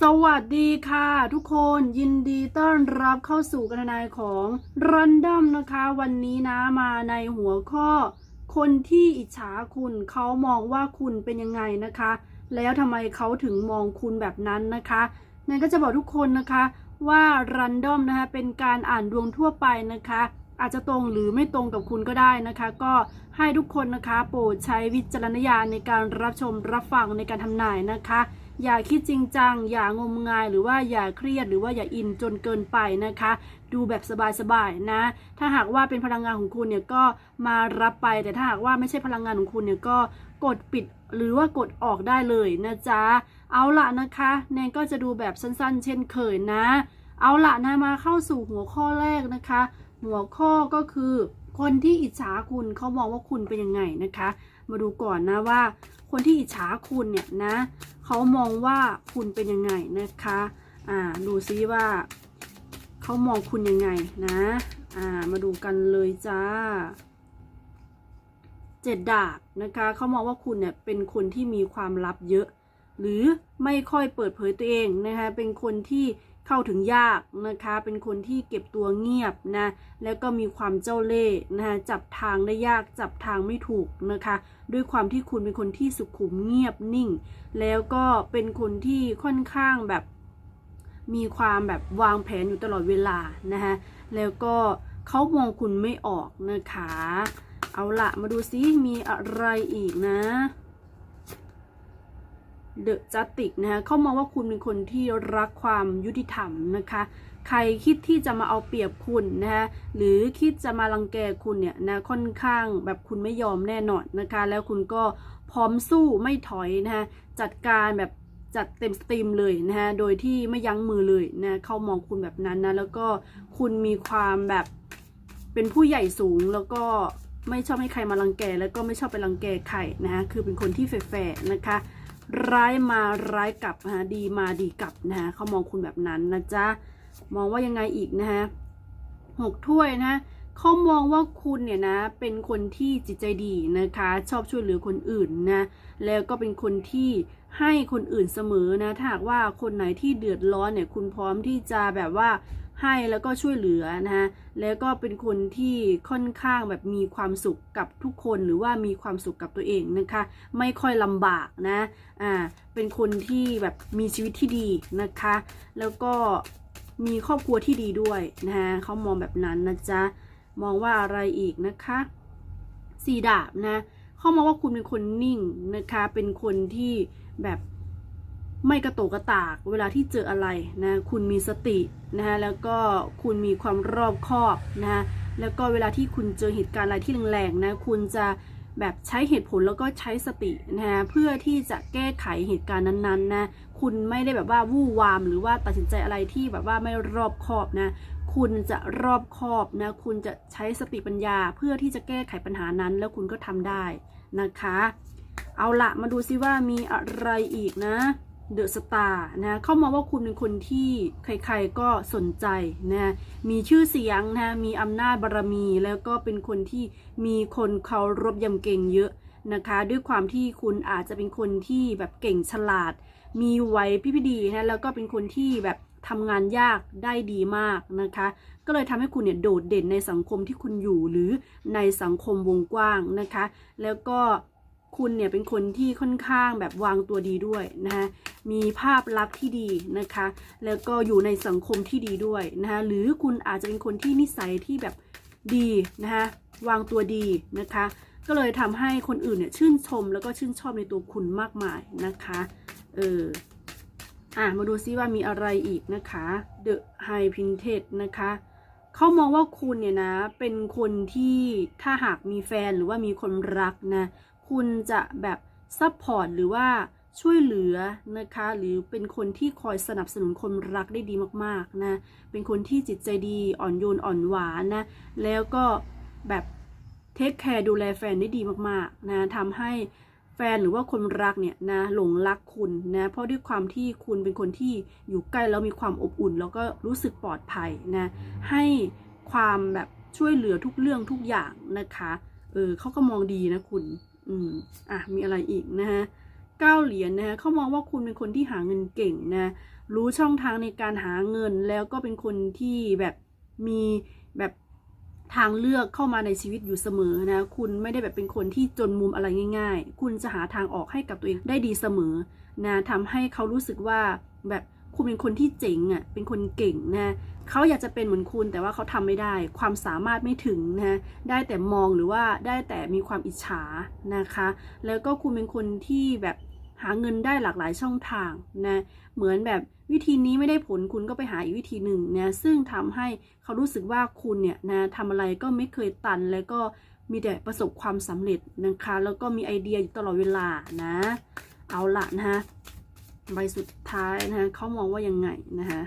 สวัสดีค่ะ ทุกคนยินดีต้อนรับเข้าสู่กันนายของรันดอมนะคะ วันนี้นะมาในหัวข้อ คนที่อิจฉาคุณเขามองว่าคุณเป็นยังไงนะคะ แล้วทำไมเขาถึงมองคุณแบบนั้นนะคะนั่นก็จะบอกทุกคนนะคะว่ารันดอมนะคะเป็นการอ่านดวงทั่วไปนะคะ อาจจะตรงหรือไม่ตรงกับคุณก็ได้นะคะ ก็ให้ทุกคนนะคะ โปรดใช้วิจารณญาณในการรับชมรับฟังในการทำนายนะคะ อย่าคิดจริงจัง อย่างมงายหรือว่าอย่าเครียดหรือว่าอย่าอินจนเกินไปนะคะ ดูแบบสบายๆนะ ถ้าหากว่าเป็นพลังงานของคุณเนี่ยก็มารับไป แต่ถ้าหากว่าไม่ใช่พลังงานของคุณเนี่ยก็กดปิดหรือว่ากดออกได้เลยนะจ๊ะ เอาละนะคะแนนก็จะดูแบบสั้นๆ เช่นเคยนะ เอาละนะมาเข้าสู่หัวข้อแรกนะคะ หัวข้อก็คือ คนที่อิจฉาคุณเขามองว่าคุณเป็นยังไงนะคะ มาดูก่อนนะว่า คนที่อิจฉาคุณเนี่ยนะ เขามองว่าคุณเป็นยังไงนะคะ อ่า ดูซิว่าเขามองคุณยังไงนะ อ่า มาดูกันเลยจ้าเจ็ดดาบนะคะเขามองว่าคุณเนี่ยเป็นคนที่มีความลับเยอะ หรือไม่ค่อยเปิดเผยตัวเองนะคะเป็นคนที่ เข้าถึงยากนะคะ เป็นคนที่เก็บตัวเงียบนะ แล้วก็มีความเจ้าเล่ห์นะคะจับทางได้ยากจับทางไม่ถูกนะคะ ด้วยความที่คุณเป็นคนที่สุขุมเงียบนิ่ง แล้วก็เป็นคนที่ค่อนข้างแบบ มีความแบบวางแผนอยู่ตลอดเวลานะคะแล้วก็เขามองคุณไม่ออกนะคะ เอาละมาดูซิมีอะไรอีกนะ เดอะจัติกนะคะเขามองว่าคุณเป็นคนที่รักความยุติธรรมนะคะ ใครคิดที่จะมาเอาเปรียบคุณนะคะหรือคิดจะมารังแกคุณเนี่ยนะค่อนข้างแบบคุณไม่ยอมแน่นอนนะคะ แล้วคุณก็พร้อมสู้ไม่ถอยนะคะจัดการแบบจัดเต็มสตรีมเลยนะคะโดยที่ไม่ยั้งมือเลยนะเขามองคุณแบบนั้นนะแล้วก็คุณมีความแบบเป็นผู้ใหญ่สูงแล้วก็ไม่ชอบให้ใครมารังแก แล้วก็ไม่ชอบไปรังแกใครนะคะคือเป็นคนที่แฟร์ๆนะคะ ร้ายมาร้ายกลับนะฮะดีมาดีกลับนะฮะเขามองคุณแบบนั้นนะจ๊ะมองว่ายังไงอีกนะฮะหกถ้วยนะเขามองว่าคุณเนี่ยนะเป็นคนที่จิตใจดีนะคะ ชอบช่วยเหลือคนอื่นนะแล้วก็เป็นคนที่ให้คนอื่นเสมอนะถ้าหากว่าคนไหนที่เดือดร้อนเนี่ยคุณพร้อมที่จะแบบว่า ให้แล้วก็ช่วยเหลือนะฮะแล้วก็เป็นคนที่ค่อนข้างแบบมีความสุขกับทุกคนหรือว่ามีความสุขกับตัวเองนะคะ ไม่ค่อยลำบากนะอ่าเป็นคนที่แบบมีชีวิตที่ดีนะคะ แล้วก็มีครอบครัวที่ดีด้วยนะฮะเขามองแบบนั้นนะจ๊ะมองว่าอะไรอีกนะคะสี่ดาบนะเขามองว่าคุณเป็นคนนิ่งนะคะ เป็นคนที่แบบ ไม่กระโตกกระตากเวลาที่เจออะไรนะคุณมีสตินะฮะแล้วก็คุณมีความรอบคอบนะฮะแล้วก็เวลาที่คุณเจอเหตุการณ์อะไรที่แรงๆนะคุณจะแบบใช้เหตุผลแล้วก็ใช้สตินะฮะเพื่อที่จะแก้ไขเหตุการณ์นั้นๆนะคุณไม่ได้แบบว่าวู่วามหรือว่าตัดสินใจอะไรที่แบบว่าไม่รอบคอบนะคุณจะรอบคอบนะคุณจะใช้สติปัญญาเพื่อที่จะแก้ไขปัญหานั้น แล้วคุณก็ทำได้นะคะ เอาละมาดูซิว่ามีอะไรอีกนะ เดอะสตาร์นะเข้ามาว่าคุณเป็นคนที่ใครๆก็สนใจนะมีชื่อเสียงนะมีอำนาจบารมีแล้วก็เป็นคนที่มีคนเคารพยำเก่งเยอะนะคะ ด้วยความที่คุณอาจจะเป็นคนที่แบบเก่งฉลาด มีไหวพริบดีนะแล้วก็เป็นคนที่แบบทำงานยากได้ดีมากนะคะ ก็เลยทำให้คุณเนี่ยโดดเด่นในสังคมที่คุณอยู่หรือในสังคมวงกว้างนะคะ แล้วก็ คุณเนี่ยเป็นคนที่ค่อนข้างแบบวางตัวดีด้วยนะคะมีภาพลักษณ์ที่ดีนะคะ แล้วก็อยู่ในสังคมที่ดีด้วยนะคะหรือคุณอาจจะเป็นคนที่นิสัยที่แบบดีนะคะวางตัวดีนะคะ ก็เลยทำให้คนอื่นเนี่ยชื่นชมแล้วก็ชื่นชอบในตัวคุณมากมายนะคะเอออะมาดูซิว่ามีอะไรอีกนะคะ The High Printed นะคะเขามองว่าคุณเนี่ยนะเป็นคนที่ถ้าหากมีแฟนหรือว่ามีคนรักนะ คุณจะแบบซัพพอร์ตหรือว่าช่วยเหลือนะคะ หรือเป็นคนที่คอยสนับสนุนคนรักได้ดีมากๆนะ เป็นคนที่จิตใจดีอ่อนโยนอ่อนหวานนะ แล้วก็แบบเทคแคร์ดูแลแฟนได้ดีมากๆนะทำให้แฟนหรือว่าคนรักเนี่ยนะหลงรักคุณนะเพราะด้วยความที่คุณเป็นคนที่อยู่ใกล้แล้วมีความอบอุ่น แล้วก็รู้สึกปลอดภัยนะให้ความแบบช่วยเหลือทุกเรื่องทุกอย่างนะคะเออเขาก็มองดีนะคุณ อืมอะมีอะไรอีกนะฮะเก้าเหรียญนะฮะเขามองว่าคุณเป็นคนที่หาเงินเก่งนะ รู้ช่องทางในการหาเงินแล้วก็เป็นคนที่แบบมีแบบทางเลือกเข้ามาในชีวิตอยู่เสมอนะ คุณไม่ได้แบบเป็นคนที่จนมุมอะไรง่าย ๆ คุณจะหาทางออกให้กับตัวเองได้ดีเสมอนะทำให้เขารู้สึกว่าแบบ คุณเป็นคนที่เจ๋งอะเป็นคนเก่งนะเขาอยากจะเป็นเหมือนคุณแต่ว่าเขาทำไม่ได้ ความสามารถไม่ถึงนะได้แต่มองหรือว่าได้แต่มีความอิจฉานะคะ แล้วก็คุณเป็นคนที่แบบหาเงินได้หลากหลายช่องทางนะเหมือนแบบวิธีนี้ไม่ได้ผลคุณก็ไปหาอีกวิธีหนึ่งนะซึ่งทำให้เขารู้สึกว่าคุณเนี่ยนะทำอะไรก็ไม่เคยตันแล้วก็มีแต่ประสบความสำเร็จนะคะ แล้วก็มีไอเดียอยู่ตลอดเวลานะ เอาละนะคะ ใบสุดท้ายนะคะเขามองว่ายังไงนะคะ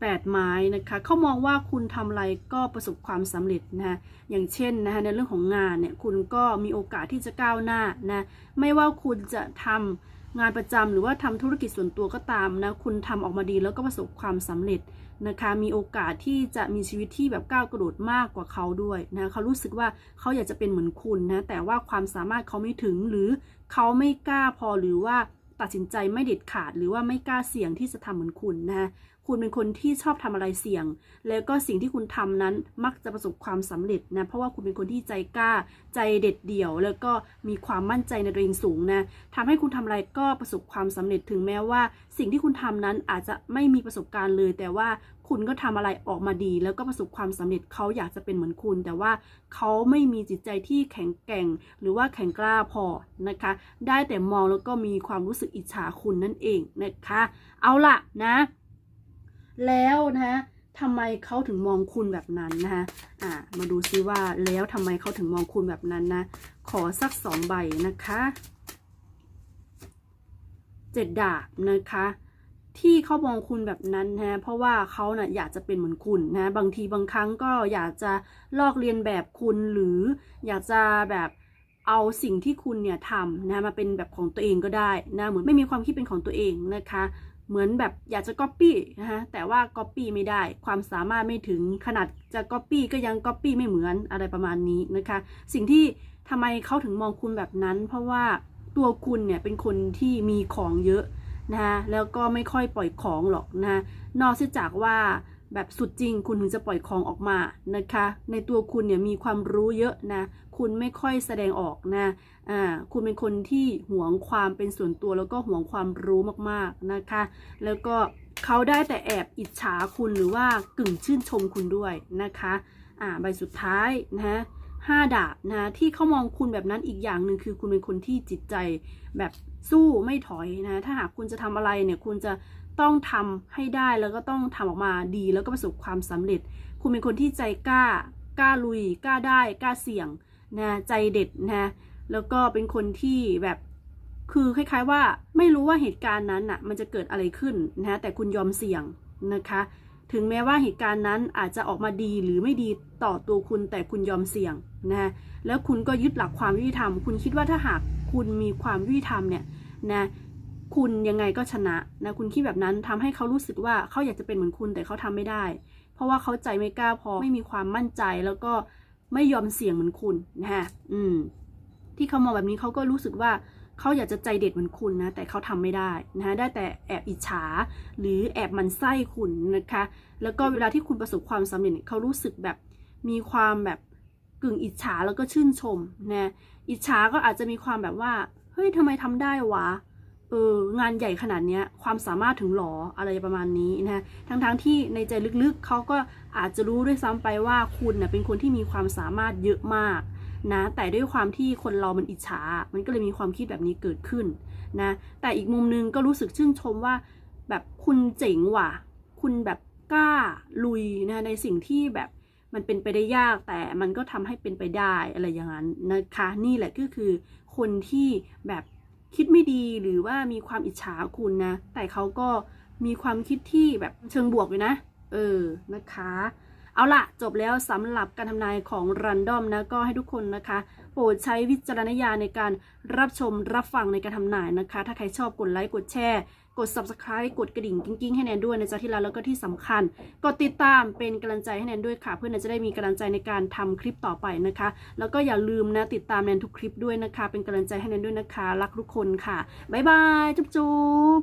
แปดไม้นะคะเขามองว่าคุณทำอะไรก็ประสบความสำเร็จนะคะอย่างเช่นนะคะในเรื่องของงานเนี่ยคุณก็มีโอกาสที่จะก้าวหน้านะไม่ว่าคุณจะทำงานประจำหรือว่าทำธุรกิจส่วนตัวก็ตามนะคุณทำออกมาดีแล้วก็ประสบความสำเร็จนะคะมีโอกาสที่จะมีชีวิตที่แบบก้าวกระโดดมากกว่าเขาด้วยนะเขารู้สึกว่าเขาอยากจะเป็นเหมือนคุณนะแต่ว่าความสามารถเขาไม่ถึงหรือเขาไม่กล้าพอหรือว่า ตัดสินใจไม่เด็ดขาดหรือว่าไม่กล้าเสี่ยงที่จะทำเหมือนคุณนะคะคุณเป็นคนที่ชอบทำอะไรเสี่ยง แล้วก็สิ่งที่คุณทำนั้นมักจะประสบความสำเร็จนะ เพราะว่าคุณเป็นคนที่ใจกล้า ใจเด็ดเดี่ยว แล้วก็มีความมั่นใจในตัวเองสูงนะทำให้คุณทำอะไรก็ประสบความสำเร็จถึงแม้ว่า สิ่งที่คุณทำนั้นอาจจะไม่มีประสบการณ์เลย แต่ว่า คุณก็ทำอะไรออกมาดี แล้วก็ประสบความสำเร็จเขาอยากจะเป็นเหมือนคุณ แต่ว่าเขาไม่มีจิตใจที่แข็งแกร่ง หรือว่าแข็งกล้าพอนะคะ ได้แต่มองแล้วก็มีความรู้สึกอิจฉาคุณนั่นเองนะคะ เอาล่ะนะ แล้วนะทำไมเขาถึงมองคุณแบบนั้นนะคะอ่า มาดูซิว่าแล้วทำไมเขาถึงมองคุณแบบนั้นนะ ขอสักสองใบนะคะ เจ็ดดาบนะคะ ที่เขามองคุณแบบนั้นนะเพราะว่าเขานะ่ะอยากจะเป็นเหมือนคุณนะบางทีบางครั้งก็อยากจะลอกเลียนแบบคุณหรืออยากจะแบบเอาสิ่งที่คุณเนี่ยทำนะมาเป็นแบบของตัวเองก็ได้นะเหมือนไม่มีความคิดเป็นของตัวเองนะคะ เหมือนแบบอยากจะก๊อปปี้นะฮะแต่ว่าก๊อปปี้ไม่ได้ ความสามารถไม่ถึงขนาดจะก๊อปปี้ก็ยังก๊อปปี้ไม่เหมือนอะไรประมาณนี้นะคะ สิ่งที่ทำไมเขาถึงมองคุณแบบนั้น เพราะว่าตัวคุณเนี่ยเป็นคนที่มีของเยอะ นะคะแล้วก็ไม่ค่อยปล่อยของหรอกนะนอกจากว่าแบบสุดจริงคุณถึงจะปล่อยของออกมานะคะ ในตัวคุณเนี่ยมีความรู้เยอะนะ คุณไม่ค่อยแสดงออกนะอ่าคุณเป็นคนที่หวงความเป็นส่วนตัวแล้วก็หวงความรู้มากๆนะคะ แล้วก็เขาได้แต่แอบอิจฉาคุณหรือว่ากึ่งชื่นชมคุณด้วยนะคะอ่าใบสุดท้ายนะห้าดาบนะที่เขามองคุณแบบนั้นอีกอย่างหนึ่งคือคุณเป็นคนที่จิตใจแบบ สู้ไม่ถอยนะ ถ้าหากคุณจะทำอะไรเนี่ยคุณจะต้องทำให้ได้แล้วก็ต้องทำออกมาดีแล้วก็ประสบความสำเร็จ คุณเป็นคนที่ใจกล้ากล้าลุย กล้าได้กล้าเสี่ยงนะใจเด็ดนะแล้วก็เป็นคนที่แบบคือคล้าย ๆ ว่าไม่รู้ว่าเหตุการณ์นั้นอะมันจะเกิดอะไรขึ้นนะแต่คุณยอมเสี่ยงนะคะ ถึงแม้ว่าเหตุการณ์นั้นอาจจะออกมาดีหรือไม่ดีต่อตัวคุณแต่คุณยอมเสี่ยงนะแล้วคุณก็ยึดหลักความยุติธรรม คุณคิดว่าถ้าหาก คุณมีความยุติธรรมเนี่ยนะคุณยังไงก็ชนะนะคุณคิดแบบนั้นทำให้เขารู้สึกว่าเขาอยากจะเป็นเหมือนคุณแต่เขาทำไม่ได้ เพราะว่าเขาใจไม่กล้าพอไม่มีความมั่นใจแล้วก็ไม่ยอมเสี่ยงเหมือนคุณนะฮะอืม ที่เขามองแบบนี้เขาก็รู้สึกว่าเขาอยากจะใจเด็ดเหมือนคุณนะแต่เขาทำไม่ได้นะฮะได้แต่แอบอิจฉา หรือแอบมันไส้คุณนะคะ แล้วก็เวลาที่คุณประสบความสำเร็จเขารู้สึกแบบมีความแบบกึ่งอิจฉาแล้วก็ชื่นชมนะ อิจฉาก็อาจจะมีความแบบว่า เฮ้ยทำไมทำได้วะ เออ งานใหญ่ขนาดเนี้ย ความสามารถถึงหรออะไรประมาณนี้นะทั้งๆทที่ในใจลึกๆ เขาก็อาจจะรู้ด้วยซ้ำไปว่าคุณนะเป็นคนที่มีความสามารถเยอะมากนะ แต่ด้วยความที่คนเรามันอิจฉา มันก็เลยมีความคิดแบบนี้เกิดขึ้นนะ แต่อีกมุมนึงก็รู้สึกชื่นชมว่า แบบคุณเจ๋งว่ะ คุณแบบกล้าลุยนะในสิ่งที่แบบ มันเป็นไปได้ยากแต่มันก็ทำให้เป็นไปได้อะไรอย่างนั้นนะคะนี่แหละก็คือ คนที่แบบคิดไม่ดีหรือว่ามีความอิจฉาคุณนะ แต่เขาก็มีความคิดที่แบบเชิงบวกอยู่นะ เออนะคะ เอาละจบแล้วสำหรับการทำนายของรันดอมนะ ก็ให้ทุกคนนะคะ โปรดใช้วิจารณญาณในการรับชมรับฟังในการทำนายนะคะ ถ้าใครชอบกดไลค์กดแชร์ กด subscribe กดกระดิ่งกิ้งๆให้แนนด้วยนะจ๊ะที่รักแล้วก็ที่สำคัญ กดติดตามเป็นกำลังใจให้แนนด้วยค่ะ เพื่อนแนนจะได้มีกำลังใจในการทำคลิปต่อไปนะคะ แล้วก็อย่าลืมนะติดตามแนนทุกคลิปด้วยนะคะ เป็นกำลังใจให้แนนด้วยนะคะ รักทุกคนค่ะบ๊ายบายจุ๊บ